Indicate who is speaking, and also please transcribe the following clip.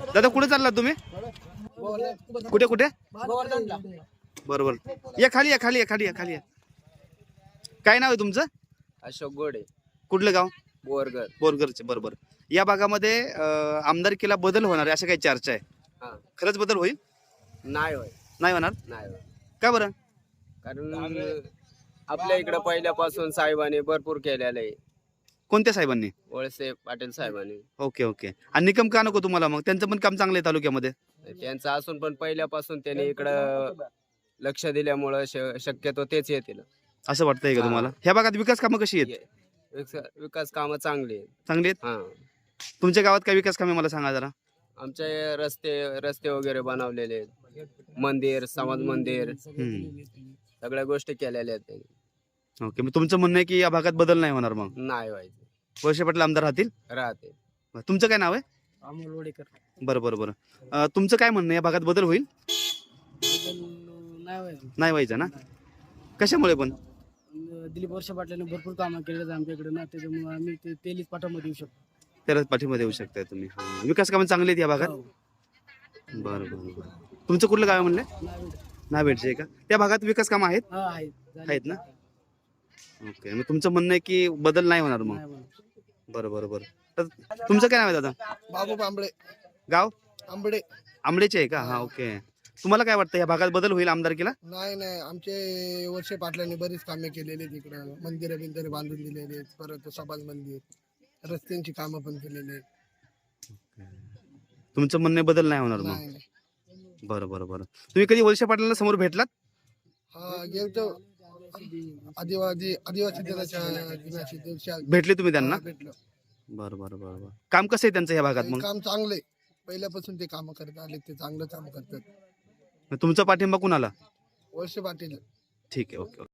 Speaker 1: दादा कुठे चाललात तुम्ही? कुठे कुठे? बरोबर. या खाली या खाली या खाली या खाली. या काय नाव आहे तुमचं?
Speaker 2: अशोक गोडे.
Speaker 1: कुठलं गाव?
Speaker 2: बोरगर
Speaker 1: बोरगरचे बरोबर. या भागामध्ये अं, आमदारकीला बदल होणार आहे अशा काही चर्चा आहे.
Speaker 2: हा.
Speaker 1: खरंच बदल होईल?
Speaker 2: नाही होय
Speaker 1: नाही होणार?
Speaker 2: नाही होय
Speaker 1: का बरं?
Speaker 2: कारण आपल्या इकडं पहिल्यापासून साहेबांनी भरपूर केलेलं आहे.
Speaker 1: कोणत्या साहेबांनी?
Speaker 2: वळसे पाटील साहेबांनी.
Speaker 1: Okay okay. आणि निकम का नको तुम्हाला मग? त्यांचं पण काम चांगलं आहे तालुक्यामध्ये.
Speaker 2: त्यांचं असून पण पहिल्यापासून त्यांनी इकडं लक्ष दिल्यामुळं श- शक्यतो तेच येतील
Speaker 1: असं वाटतंय का
Speaker 2: हा.
Speaker 1: तुम्हाला? ह्या भागात विकास कामं कशी आहेत?
Speaker 2: विकस- विकास कामं चांगली आहेत.
Speaker 1: चांगली आहेत?
Speaker 2: हा.
Speaker 1: तुमच्या गावात काय विकास कामे? मला सांगा जरा.
Speaker 2: आमचे रस्ते रस्ते वगैरे बनवलेले आहेत. मंदिर समाज मंदिर.
Speaker 1: हम्म.
Speaker 2: सगळ्या गोष्टी केलेल्या आहेत त्यांनी.
Speaker 1: ओके मग तुमचं म्हणणं आहे की या भागात बदल नाही होणार मग?
Speaker 2: नाही व्हायचं.
Speaker 1: वळसे पाटील आमदार राहतील?
Speaker 2: राहते.
Speaker 1: तुमचं काय नाव आहे?
Speaker 3: अमोल वडेकर.
Speaker 1: बरं बरं बरं. अं, तुमचं काय म्हणणं आहे? या भागात बदल होईल?
Speaker 3: नाही व्हायचं.
Speaker 1: नाही व्हायचं ना? कशामुळे पण?
Speaker 3: अं, दिलीप वर्ष पाटलांनी भरपूर कामं केलेत आमच्याकडे ना त्याच्यामुळे आम्ही ते तेलीच पाठामध्ये येऊ शकतो.
Speaker 1: त्याला पाठीमध्ये येऊ शकताय तुम्ही. हां. विकास कामं चांगली आहेत या भागात?
Speaker 3: हो.
Speaker 1: बरं बरं बरं. तुमचं कुठलं गाव आहे म्हणलं?
Speaker 3: नाही व्हायचं.
Speaker 1: नाही भेटचे का? त्या भागात विकास कामं आहेत?
Speaker 3: हा आहेत. झाले.
Speaker 1: आहेत ना? ओके. मग तुमचं म्हणणं आहे की बदल नाही होणार मग?
Speaker 3: नाही.
Speaker 1: बरं बरं बरं. तुमचं काय नाव आहे दादा?
Speaker 4: बाबू आंबळे
Speaker 1: गाव?
Speaker 4: आंबळे
Speaker 1: आंबडेचे आहे का? हा ओके. तुम्हाला काय वाटतं या भागात बदल होईल आमदारकीला?
Speaker 4: नाही नाही. आमचे वर्षे पाटलांनी बरीच कामे केलेली आहेत इकडं. मंदिरं बिंदिरे बांधून दिलेली आहेत. परत समाज मंदिर. रस्त्यांची कामं पण केलेली आहेत.
Speaker 1: तुमचं म्हणणं बदल नाही होणार मग.
Speaker 4: नाही नाही.
Speaker 1: बरं बरं बरं. तुम्ही कधी वळसे पाटलांना समोर भेटलात?
Speaker 4: हा गेलतो. आदिवासी आदिवासी दिनाच्या दिनाच्या दिवशी
Speaker 1: भेटले तुम्ही त्यांना?
Speaker 4: भेटलो.
Speaker 1: बरं बरं बरं बरं. काम कसं आहे त्यांचं या भागात मग?
Speaker 4: काम चांगले पहिल्यापासून ते काम करत आले ते चांगलं काम करतात.
Speaker 1: तुमचा पाठिंबा कुणाला?
Speaker 4: वर्षे पाटील.
Speaker 1: ठीक आहे ओके ओके.